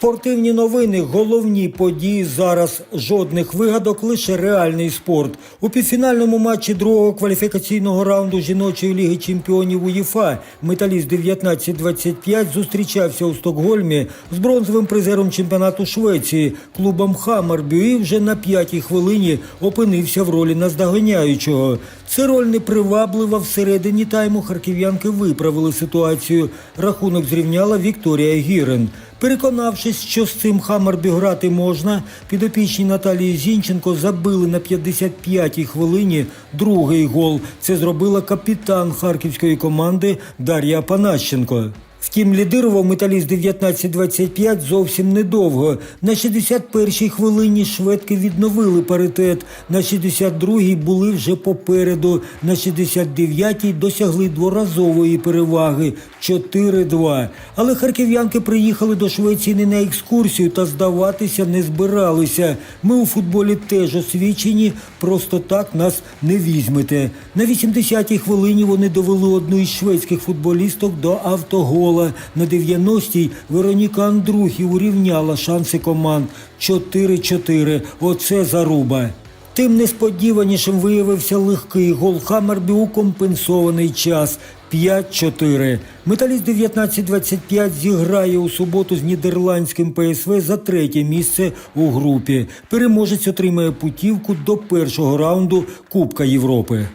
Спортивні новини, головні події зараз. Жодних вигадок, лише реальний спорт. У півфінальному матчі другого кваліфікаційного раунду жіночої ліги чемпіонів УЄФА металіст 1925 зустрічався у Стокгольмі з бронзовим призером чемпіонату Швеції клубом Хаммербю і вже на п'ятій хвилині опинився в ролі наздоганяючого. Це роль неприваблива всередині тайму. Харків'янки виправили ситуацію. Рахунок зрівняла Вікторія Гірен. Переконавшись, що з цим Хаммербі грати можна, підопічні Наталії Зінченко забили на 55-й хвилині другий гол. Це зробила капітан харківської команди Дар'я Панащенко. Втім, лідирував металіст 19-25 зовсім недовго. На 61-й хвилині шведки відновили паритет. На 62-й були вже попереду. На 69-й досягли дворазової переваги 4-2. Але харків'янки приїхали до Швеції не на екскурсію та здаватися не збиралися. Ми у футболі теж освічені, просто так нас не візьмете. На 80-й хвилині вони довели одну із шведських футболісток до автогола. На 90-й Вероніка Андрухів урівняла шанси команд 4-4. Оце заруба. Тим несподіванішим виявився легкий гол Хаммербі у компенсований час 5-4. Металіст 19-25 зіграє у суботу з нідерландським ПСВ за третє місце у групі. Переможець отримає путівку до першого раунду Кубка Європи.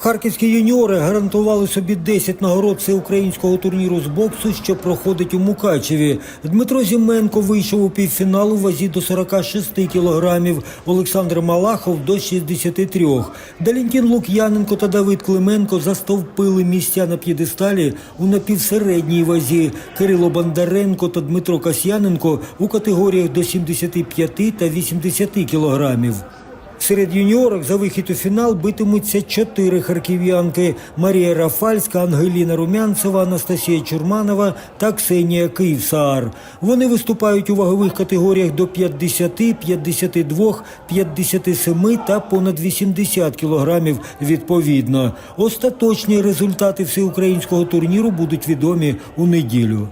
Харківські юніори гарантували собі 10 нагород всеукраїнського турніру з боксу, що проходить у Мукачеві. Дмитро Зіменко вийшов у півфінал у вазі до 46 кілограмів, Олександр Малахов до 63. Далінтін Лук'яненко та Давид Клименко застовпили місця на п'єдесталі у напівсередній вазі. Кирило Бондаренко та Дмитро Касьяненко у категоріях до 75 та 80 кілограмів. Серед юніорок за вихід у фінал битимуться чотири харків'янки: Марія Рафальська, Ангеліна Румянцева, Анастасія Чурманова та Ксенія Київсаар. Вони виступають у вагових категоріях до 50, 52, 57 та понад 80 кілограмів відповідно. Остаточні результати всеукраїнського турніру будуть відомі у неділю.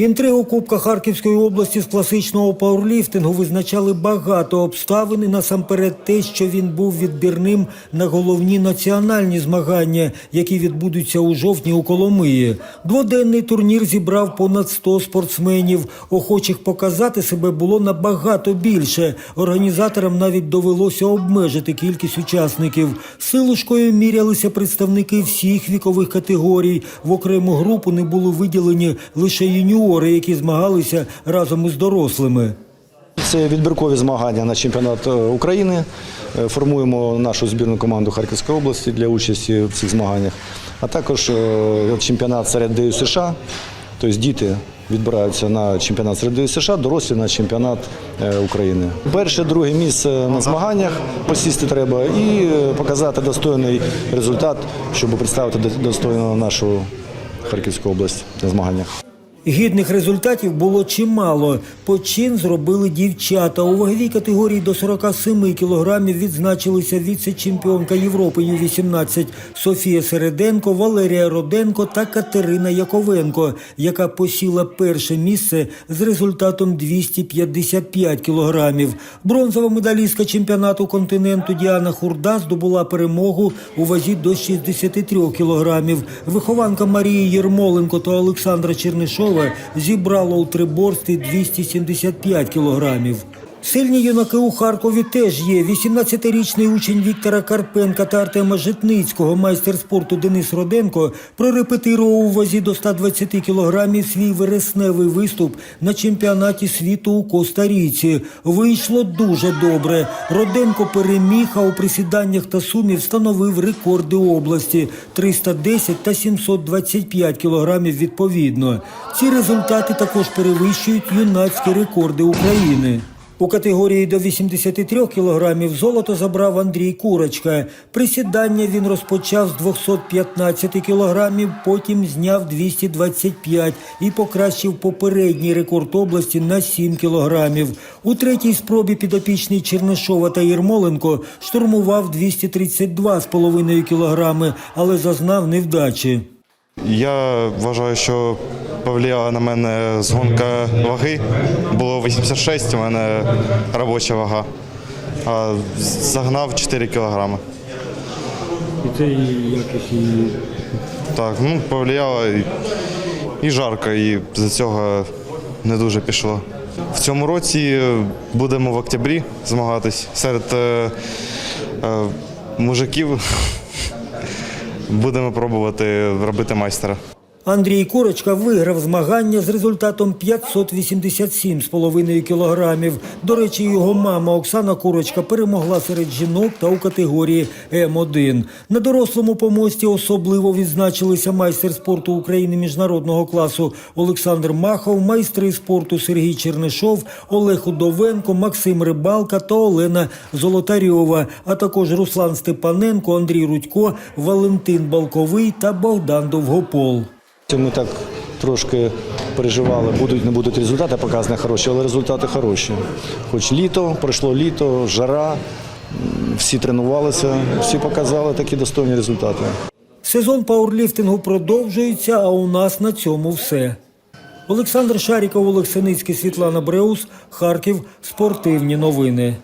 Інтригу Кубка Харківської області з класичного пауерліфтингу визначали багато обставин і насамперед те, що він був відбірним на головні національні змагання, які відбудуться у жовтні у Коломиї. Дводенний турнір зібрав понад 100 спортсменів. Охочих показати себе було набагато більше. Організаторам навіть довелося обмежити кількість учасників. Силушкою мірялися представники всіх вікових категорій. В окрему групу не були виділені лише юніори, які змагалися разом із дорослими. Це відбіркові змагання на чемпіонат е, України. Е, Формуємо нашу збірну команду Харківської області для участі в цих змаганнях, а також е, чемпіонат серед ДЮ США. Тобто діти відбираються на чемпіонат серед США, дорослі на чемпіонат України. Перше, друге місце на змаганнях посісти треба і показати достойний результат, щоб представити до- достойно нашу Харківську область на змаганнях. Гідних результатів було чимало. Почин зробили дівчата. У ваговій категорії до 47 кілограмів відзначилися віце-чемпіонка Європи Ю-18 Софія Середенко, Валерія Роденко та Катерина Яковенко, яка посіла перше місце з результатом 255 кілограмів. Бронзова медалістка чемпіонату континенту Діана Хурда здобула перемогу у вазі до 63 кілограмів. Вихованка Марії Єрмоленко та Олександра Чернишова зібрала у триборстві 275 кілограмів. Сильні юнаки у Харкові теж є. 18-річний учень Віктора Карпенка та Артема Житницького, майстер спорту Денис Роденко, прорепетирував у вазі до 120 кілограмів свій вересневий виступ на чемпіонаті світу у Коста-Ріці. Вийшло дуже добре. Роденко переміг, а у присіданнях та сумі встановив рекорди області 310 та 725 кілограмів відповідно. Ці результати також перевищують юнацькі рекорди України. У категорії до 83 кілограмів золото забрав Андрій Курочка. Присідання він розпочав з 215 кілограмів, потім зняв 225 і покращив попередній рекорд області на 7 кілограмів. У третій спробі підопічний Чернишова та Єрмоленко штурмував 232,5 кілограми, але зазнав невдачі. Я вважаю, що повлияла на мене згонка ваги. Було 86, у мене робоча вага. А загнав 4 кілограми. І це якось і Так, ну повлияло і, і жарко, і за цього не дуже пішло. В цьому році будемо в октябрі змагатись серед е, е, мужиків. Будемо пробувати робити майстера. Андрій Курочка виграв змагання з результатом 587,5 кілограмів. До речі, його мама Оксана Курочка перемогла серед жінок та у категорії М1. На дорослому помості особливо відзначилися майстер спорту України міжнародного класу Олександр Махов, майстри спорту Сергій Чернишов, Олег Удовенко, Максим Рибалка та Олена Золотарьова, а також Руслан Степаненко, Андрій Рудько, Валентин Балковий та Богдан Довгопол. Ми так трошки переживали, будуть не будуть результати показані хороші, але результати хороші. Хоч літо, пройшло літо, жара, всі тренувалися, всі показали такі достойні результати. Сезон пауерліфтингу продовжується, а у нас на цьому все. Олександр Шаріков, Олег Синицький, Світлана Бреус, Харків. Спортивні новини.